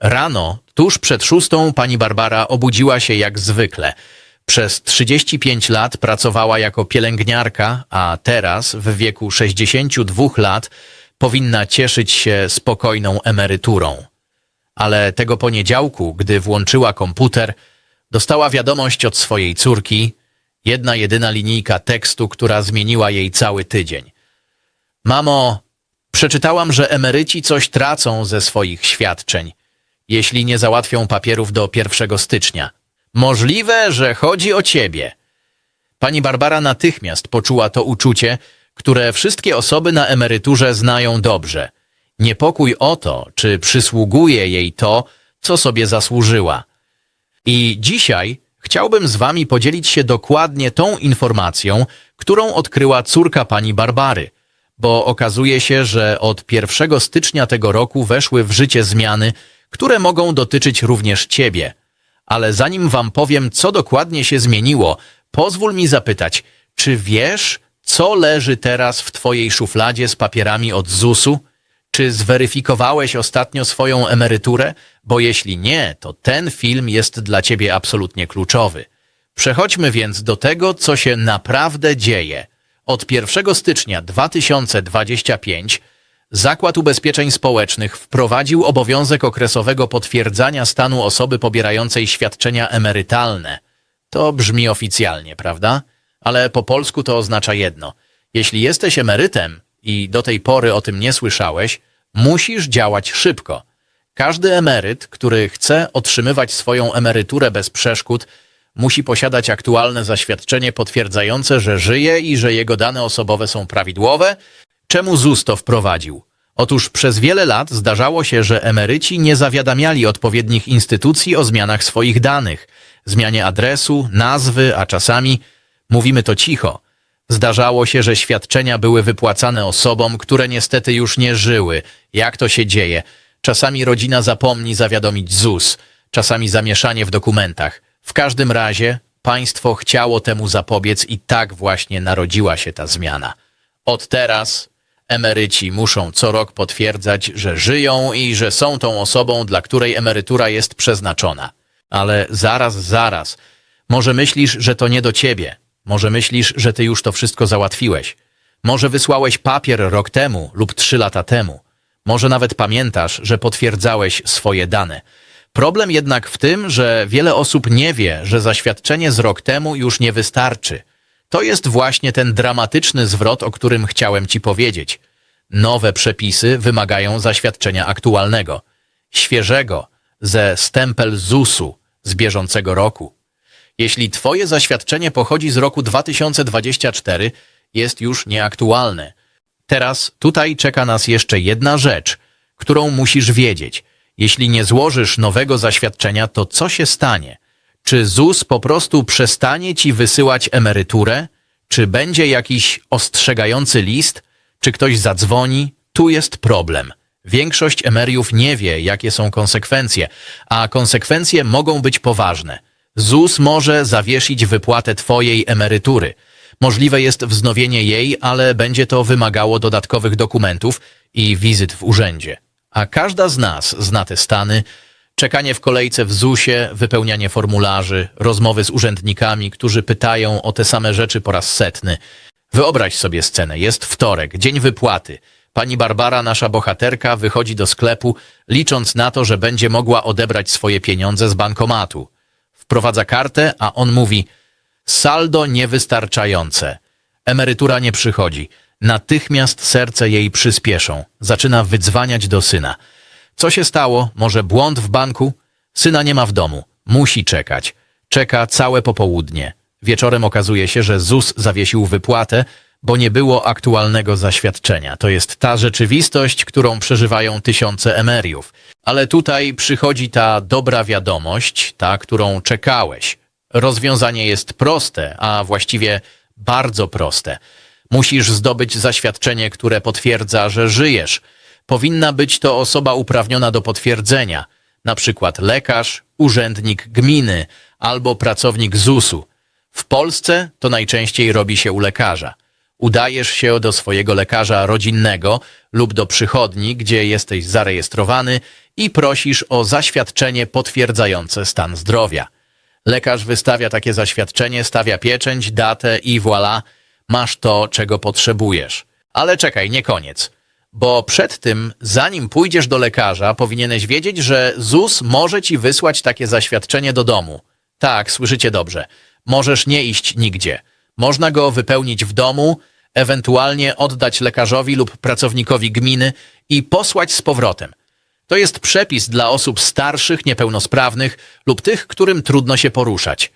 Rano, tuż przed szóstą, pani Barbara obudziła się jak zwykle. Przez 35 lat pracowała jako pielęgniarka, a teraz, w wieku 62 lat, powinna cieszyć się spokojną emeryturą. Ale tego poniedziałku, gdy włączyła komputer, dostała wiadomość od swojej córki, jedna jedyna linijka tekstu, która zmieniła jej cały tydzień. Mamo, przeczytałam, że emeryci coś tracą ze swoich świadczeń, jeśli nie załatwią papierów do 1 stycznia. Możliwe, że chodzi o ciebie. Pani Barbara natychmiast poczuła to uczucie, które wszystkie osoby na emeryturze znają dobrze. Niepokój o to, czy przysługuje jej to, co sobie zasłużyła. I dzisiaj chciałbym z wami podzielić się dokładnie tą informacją, którą odkryła córka pani Barbary, bo okazuje się, że od 1 stycznia tego roku weszły w życie zmiany, które mogą dotyczyć również ciebie. Ale zanim wam powiem, co dokładnie się zmieniło, pozwól mi zapytać, czy wiesz, co leży teraz w twojej szufladzie z papierami od ZUS-u? Czy zweryfikowałeś ostatnio swoją emeryturę? Bo jeśli nie, to ten film jest dla ciebie absolutnie kluczowy. Przechodźmy więc do tego, co się naprawdę dzieje. Od 1 stycznia 2025 Zakład Ubezpieczeń Społecznych wprowadził obowiązek okresowego potwierdzania stanu osoby pobierającej świadczenia emerytalne. To brzmi oficjalnie, prawda? Ale po polsku to oznacza jedno. Jeśli jesteś emerytem i do tej pory o tym nie słyszałeś, musisz działać szybko. Każdy emeryt, który chce otrzymywać swoją emeryturę bez przeszkód, musi posiadać aktualne zaświadczenie potwierdzające, że żyje i że jego dane osobowe są prawidłowe. Czemu ZUS to wprowadził? Otóż przez wiele lat zdarzało się, że emeryci nie zawiadamiali odpowiednich instytucji o zmianach swoich danych, zmianie adresu, nazwy, a czasami, mówimy to cicho, zdarzało się, że świadczenia były wypłacane osobom, które niestety już nie żyły. Jak to się dzieje? Czasami rodzina zapomni zawiadomić ZUS, czasami zamieszanie w dokumentach. W każdym razie państwo chciało temu zapobiec i tak właśnie narodziła się ta zmiana. Od teraz emeryci muszą co rok potwierdzać, że żyją i że są tą osobą, dla której emerytura jest przeznaczona. Ale zaraz, zaraz. Może myślisz, że to nie do ciebie. Może myślisz, że ty już to wszystko załatwiłeś. Może wysłałeś papier rok temu lub trzy lata temu. Może nawet pamiętasz, że potwierdzałeś swoje dane. Problem jednak w tym, że wiele osób nie wie, że zaświadczenie z rok temu już nie wystarczy. To jest właśnie ten dramatyczny zwrot, o którym chciałem ci powiedzieć. Nowe przepisy wymagają zaświadczenia aktualnego, świeżego, ze stempel ZUS-u z bieżącego roku. Jeśli twoje zaświadczenie pochodzi z roku 2024, jest już nieaktualne. Teraz tutaj czeka nas jeszcze jedna rzecz, którą musisz wiedzieć. Jeśli nie złożysz nowego zaświadczenia, to co się stanie? Czy ZUS po prostu przestanie ci wysyłać emeryturę? Czy będzie jakiś ostrzegający list? Czy ktoś zadzwoni? Tu jest problem. Większość emeryów nie wie, jakie są konsekwencje, a konsekwencje mogą być poważne. ZUS może zawiesić wypłatę twojej emerytury. Możliwe jest wznowienie jej, ale będzie to wymagało dodatkowych dokumentów i wizyt w urzędzie. A każda z nas zna te stany, czekanie w kolejce w ZUS-ie, wypełnianie formularzy, rozmowy z urzędnikami, którzy pytają o te same rzeczy po raz setny. Wyobraź sobie scenę. Jest wtorek, dzień wypłaty. Pani Barbara, nasza bohaterka, wychodzi do sklepu, licząc na to, że będzie mogła odebrać swoje pieniądze z bankomatu. Wprowadza kartę, a on mówi saldo niewystarczające. Emerytura nie przychodzi. Natychmiast serce jej przyspieszą. Zaczyna wydzwaniać do syna. Co się stało? Może błąd w banku? Syna nie ma w domu. Musi czekać. Czeka całe popołudnie. Wieczorem okazuje się, że ZUS zawiesił wypłatę, bo nie było aktualnego zaświadczenia. To jest ta rzeczywistość, którą przeżywają tysiące emeriów. Ale tutaj przychodzi ta dobra wiadomość, ta, którą czekałeś. Rozwiązanie jest proste, a właściwie bardzo proste. Musisz zdobyć zaświadczenie, które potwierdza, że żyjesz. Powinna być to osoba uprawniona do potwierdzenia, na przykład lekarz, urzędnik gminy albo pracownik ZUS-u. W Polsce to najczęściej robi się u lekarza. Udajesz się do swojego lekarza rodzinnego lub do przychodni, gdzie jesteś zarejestrowany i prosisz o zaświadczenie potwierdzające stan zdrowia. Lekarz wystawia takie zaświadczenie, stawia pieczęć, datę i voilà, masz to, czego potrzebujesz. Ale czekaj, nie koniec. Bo przed tym, zanim pójdziesz do lekarza, powinieneś wiedzieć, że ZUS może ci wysłać takie zaświadczenie do domu. Tak, słyszycie dobrze. Możesz nie iść nigdzie. Można go wypełnić w domu, ewentualnie oddać lekarzowi lub pracownikowi gminy i posłać z powrotem. To jest przepis dla osób starszych, niepełnosprawnych lub tych, którym trudno się poruszać.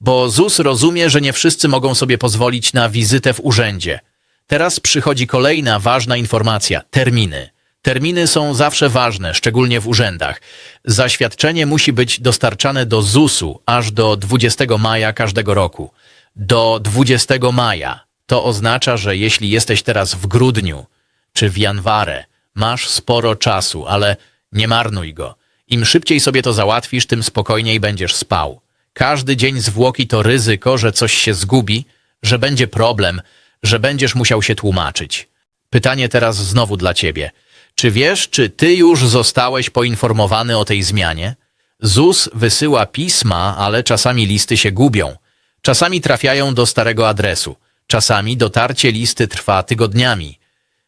Bo ZUS rozumie, że nie wszyscy mogą sobie pozwolić na wizytę w urzędzie. Teraz przychodzi kolejna ważna informacja terminy. Terminy są zawsze ważne, szczególnie w urzędach. Zaświadczenie musi być dostarczane do ZUS-u aż do 20 maja każdego roku. Do 20 maja. To oznacza, że jeśli jesteś teraz w grudniu czy w janwarę, masz sporo czasu, ale nie marnuj go. Im szybciej sobie to załatwisz, tym spokojniej będziesz spał. Każdy dzień zwłoki to ryzyko, że coś się zgubi, że będzie problem, że będziesz musiał się tłumaczyć. Pytanie teraz znowu dla ciebie. Czy wiesz, czy ty już zostałeś poinformowany o tej zmianie? ZUS wysyła pisma, ale czasami listy się gubią. Czasami trafiają do starego adresu. Czasami dotarcie listy trwa tygodniami.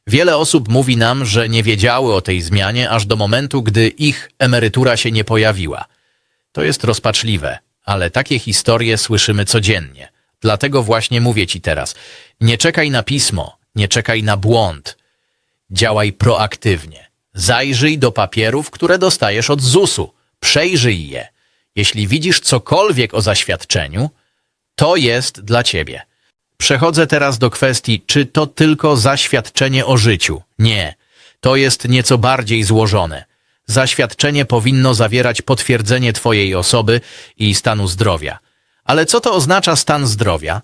Wiele osób mówi nam, że nie wiedziały o tej zmianie aż do momentu, gdy ich emerytura się nie pojawiła. To jest rozpaczliwe, ale takie historie słyszymy codziennie. Dlatego właśnie mówię ci teraz. Nie czekaj na pismo, nie czekaj na błąd. Działaj proaktywnie. Zajrzyj do papierów, które dostajesz od ZUS-u. Przejrzyj je. Jeśli widzisz cokolwiek o zaświadczeniu, to jest dla ciebie. Przechodzę teraz do kwestii, czy to tylko zaświadczenie o życiu. Nie, to jest nieco bardziej złożone. Zaświadczenie powinno zawierać potwierdzenie Twojej osoby i stanu zdrowia. Ale co to oznacza stan zdrowia?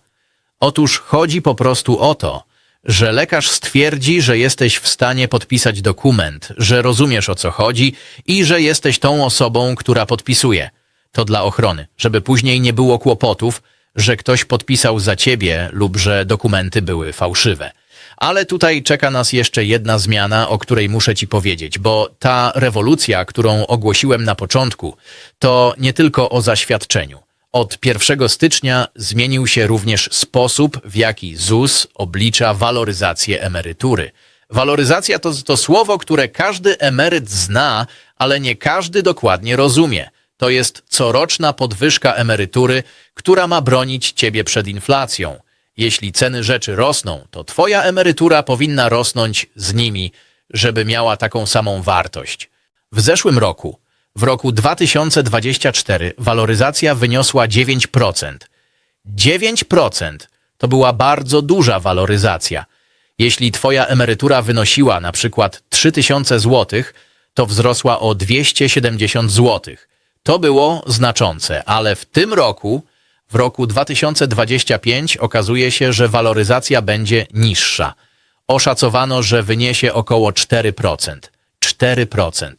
Otóż chodzi po prostu o to, że lekarz stwierdzi, że jesteś w stanie podpisać dokument, że rozumiesz o co chodzi i że jesteś tą osobą, która podpisuje. To dla ochrony, żeby później nie było kłopotów, że ktoś podpisał za ciebie lub że dokumenty były fałszywe. Ale tutaj czeka nas jeszcze jedna zmiana, o której muszę ci powiedzieć, bo ta rewolucja, którą ogłosiłem na początku, to nie tylko o zaświadczeniu. Od 1 stycznia zmienił się również sposób, w jaki ZUS oblicza waloryzację emerytury. Waloryzacja to, to słowo, które każdy emeryt zna, ale nie każdy dokładnie rozumie. To jest coroczna podwyżka emerytury, która ma bronić ciebie przed inflacją. Jeśli ceny rzeczy rosną, to twoja emerytura powinna rosnąć z nimi, żeby miała taką samą wartość. W zeszłym roku, w roku 2024, waloryzacja wyniosła 9%. 9% to była bardzo duża waloryzacja. Jeśli twoja emerytura wynosiła na przykład 3000 zł, to wzrosła o 270 zł. To było znaczące, ale w tym roku, w roku 2025, okazuje się, że waloryzacja będzie niższa. Oszacowano, że wyniesie około 4%. 4%.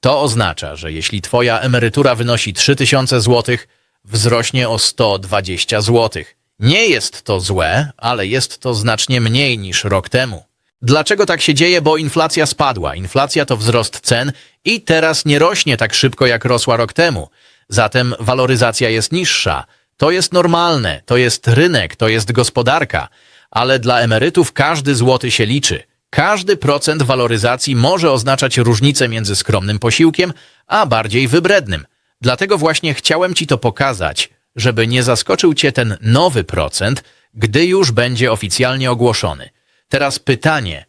To oznacza, że jeśli twoja emerytura wynosi 3000 zł, wzrośnie o 120 zł. Nie jest to złe, ale jest to znacznie mniej niż rok temu. Dlaczego tak się dzieje? Bo inflacja spadła. Inflacja to wzrost cen i teraz nie rośnie tak szybko, jak rosła rok temu. Zatem waloryzacja jest niższa. To jest normalne, to jest rynek, to jest gospodarka. Ale dla emerytów każdy złoty się liczy. Każdy procent waloryzacji może oznaczać różnicę między skromnym posiłkiem, a bardziej wybrednym. Dlatego właśnie chciałem Ci to pokazać, żeby nie zaskoczył Cię ten nowy procent, gdy już będzie oficjalnie ogłoszony. Teraz pytanie,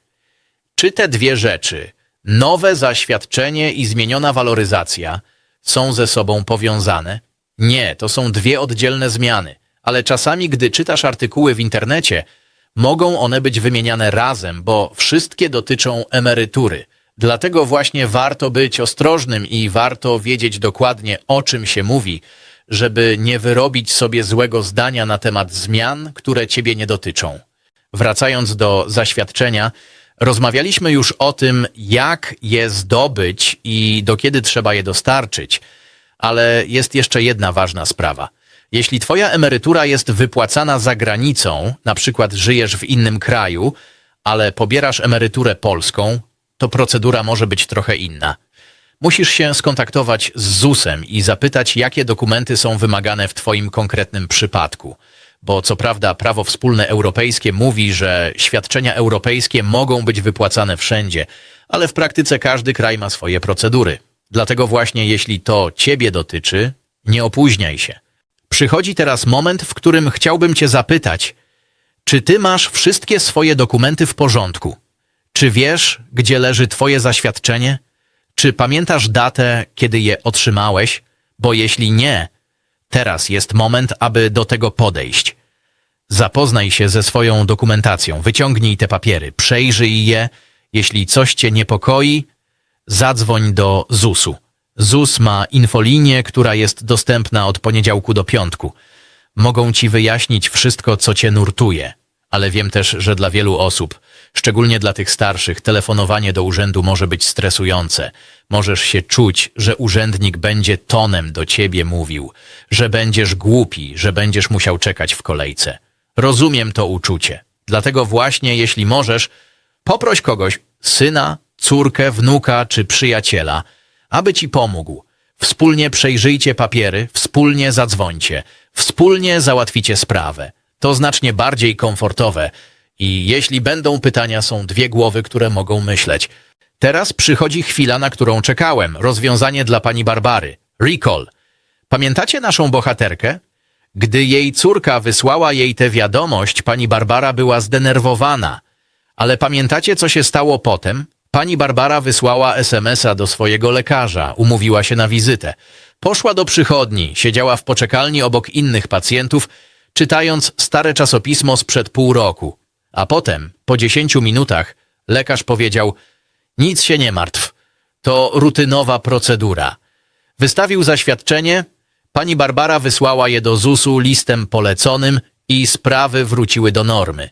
czy te dwie rzeczy, nowe zaświadczenie i zmieniona waloryzacja, są ze sobą powiązane? Nie, to są dwie oddzielne zmiany, ale czasami, gdy czytasz artykuły w internecie, mogą one być wymieniane razem, bo wszystkie dotyczą emerytury. Dlatego właśnie warto być ostrożnym i warto wiedzieć dokładnie, o czym się mówi, żeby nie wyrobić sobie złego zdania na temat zmian, które ciebie nie dotyczą. Wracając do zaświadczenia, rozmawialiśmy już o tym, jak je zdobyć i do kiedy trzeba je dostarczyć, ale jest jeszcze jedna ważna sprawa. Jeśli twoja emerytura jest wypłacana za granicą, na przykład żyjesz w innym kraju, ale pobierasz emeryturę polską, to procedura może być trochę inna. Musisz się skontaktować z ZUS-em i zapytać, jakie dokumenty są wymagane w Twoim konkretnym przypadku. Bo co prawda prawo wspólne europejskie mówi, że świadczenia europejskie mogą być wypłacane wszędzie, ale w praktyce każdy kraj ma swoje procedury. Dlatego właśnie jeśli to Ciebie dotyczy, nie opóźniaj się. Przychodzi teraz moment, w którym chciałbym Cię zapytać, czy Ty masz wszystkie swoje dokumenty w porządku? Czy wiesz, gdzie leży Twoje zaświadczenie? Czy pamiętasz datę, kiedy je otrzymałeś? Bo jeśli nie, teraz jest moment, aby do tego podejść. Zapoznaj się ze swoją dokumentacją, wyciągnij te papiery, przejrzyj je. Jeśli coś cię niepokoi, zadzwoń do ZUS-u. ZUS ma infolinię, która jest dostępna od poniedziałku do piątku. Mogą ci wyjaśnić wszystko, co cię nurtuje. Ale wiem też, że dla wielu osób, szczególnie dla tych starszych, telefonowanie do urzędu może być stresujące. Możesz się czuć, że urzędnik będzie tonem do ciebie mówił, że będziesz głupi, że będziesz musiał czekać w kolejce. Rozumiem to uczucie. Dlatego właśnie, jeśli możesz, poproś kogoś, syna, córkę, wnuka czy przyjaciela, aby ci pomógł. Wspólnie przejrzyjcie papiery, wspólnie zadzwońcie, wspólnie załatwicie sprawę. To znacznie bardziej komfortowe i jeśli będą pytania, są dwie głowy, które mogą myśleć. Teraz przychodzi chwila, na którą czekałem. Rozwiązanie dla pani Barbary. Recall. Pamiętacie naszą bohaterkę? Gdy jej córka wysłała jej tę wiadomość, pani Barbara była zdenerwowana. Ale pamiętacie, co się stało potem? Pani Barbara wysłała SMS-a do swojego lekarza, umówiła się na wizytę. Poszła do przychodni, siedziała w poczekalni obok innych pacjentów, czytając stare czasopismo sprzed pół roku. A potem, po dziesięciu minutach, lekarz powiedział: Nic się nie martw, to rutynowa procedura. Wystawił zaświadczenie, pani Barbara wysłała je do ZUS-u listem poleconym i sprawy wróciły do normy.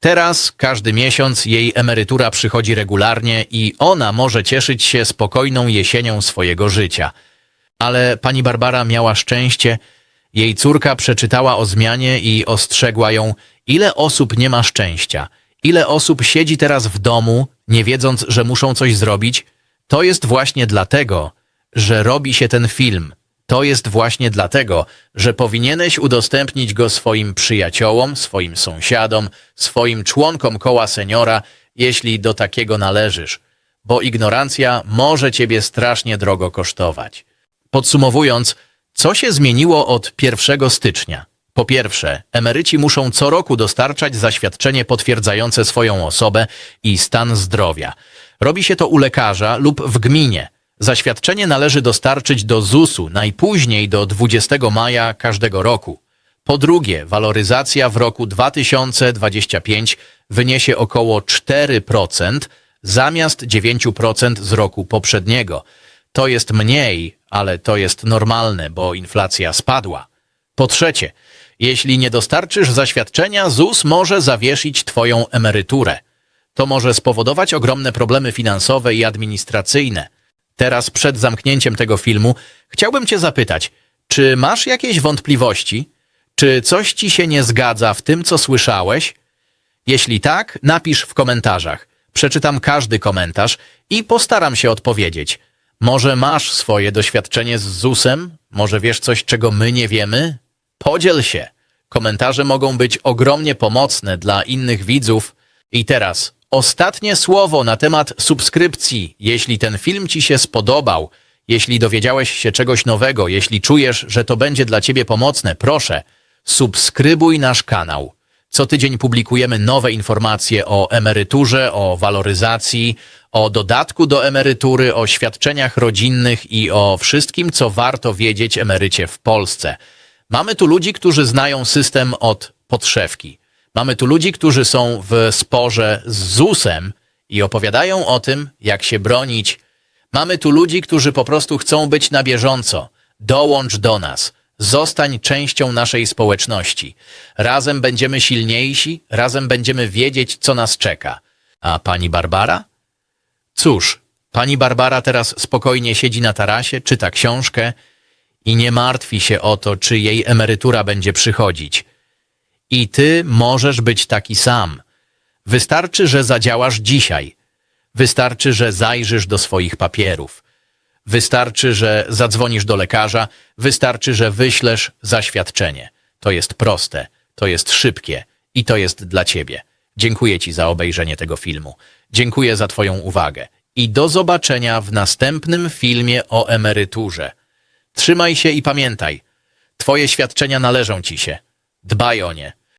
Teraz każdy miesiąc jej emerytura przychodzi regularnie i ona może cieszyć się spokojną jesienią swojego życia. Ale pani Barbara miała szczęście, jej córka przeczytała o zmianie i ostrzegła ją, ile osób nie ma szczęścia, ile osób siedzi teraz w domu, nie wiedząc, że muszą coś zrobić. To jest właśnie dlatego, że robi się ten film. To jest właśnie dlatego, że powinieneś udostępnić go swoim przyjaciołom, swoim sąsiadom, swoim członkom koła seniora, jeśli do takiego należysz, bo ignorancja może ciebie strasznie drogo kosztować. Podsumowując, co się zmieniło od 1 stycznia? Po pierwsze, emeryci muszą co roku dostarczać zaświadczenie potwierdzające swoją osobę i stan zdrowia. Robi się to u lekarza lub w gminie. Zaświadczenie należy dostarczyć do ZUS-u najpóźniej do 20 maja każdego roku. Po drugie, waloryzacja w roku 2025 wyniesie około 4% zamiast 9% z roku poprzedniego. To jest mniej, ale to jest normalne, bo inflacja spadła. Po trzecie, jeśli nie dostarczysz zaświadczenia, ZUS może zawiesić Twoją emeryturę. To może spowodować ogromne problemy finansowe i administracyjne. Teraz, przed zamknięciem tego filmu, chciałbym Cię zapytać, czy masz jakieś wątpliwości? Czy coś Ci się nie zgadza w tym, co słyszałeś? Jeśli tak, napisz w komentarzach. Przeczytam każdy komentarz i postaram się odpowiedzieć. Może masz swoje doświadczenie z ZUS-em? Może wiesz coś, czego my nie wiemy? Podziel się. Komentarze mogą być ogromnie pomocne dla innych widzów. I teraz ostatnie słowo na temat subskrypcji. Jeśli ten film Ci się spodobał, jeśli dowiedziałeś się czegoś nowego, jeśli czujesz, że to będzie dla Ciebie pomocne, proszę, subskrybuj nasz kanał. Co tydzień publikujemy nowe informacje o emeryturze, o waloryzacji, o dodatku do emerytury, o świadczeniach rodzinnych i o wszystkim, co warto wiedzieć emerycie w Polsce. Mamy tu ludzi, którzy znają system od podszewki. Mamy tu ludzi, którzy są w sporze z ZUS-em i opowiadają o tym, jak się bronić. Mamy tu ludzi, którzy po prostu chcą być na bieżąco. Dołącz do nas. Zostań częścią naszej społeczności. Razem będziemy silniejsi, razem będziemy wiedzieć, co nas czeka. A pani Barbara? Cóż, pani Barbara teraz spokojnie siedzi na tarasie, czyta książkę i nie martwi się o to, czy jej emerytura będzie przychodzić. I ty możesz być taki sam. Wystarczy, że zadziałasz dzisiaj. Wystarczy, że zajrzysz do swoich papierów. Wystarczy, że zadzwonisz do lekarza, wystarczy, że wyślesz zaświadczenie. To jest proste, to jest szybkie i to jest dla ciebie. Dziękuję ci za obejrzenie tego filmu. Dziękuję za twoją uwagę i do zobaczenia w następnym filmie o emeryturze. Trzymaj się i pamiętaj, twoje świadczenia należą ci się. Dbaj o nie.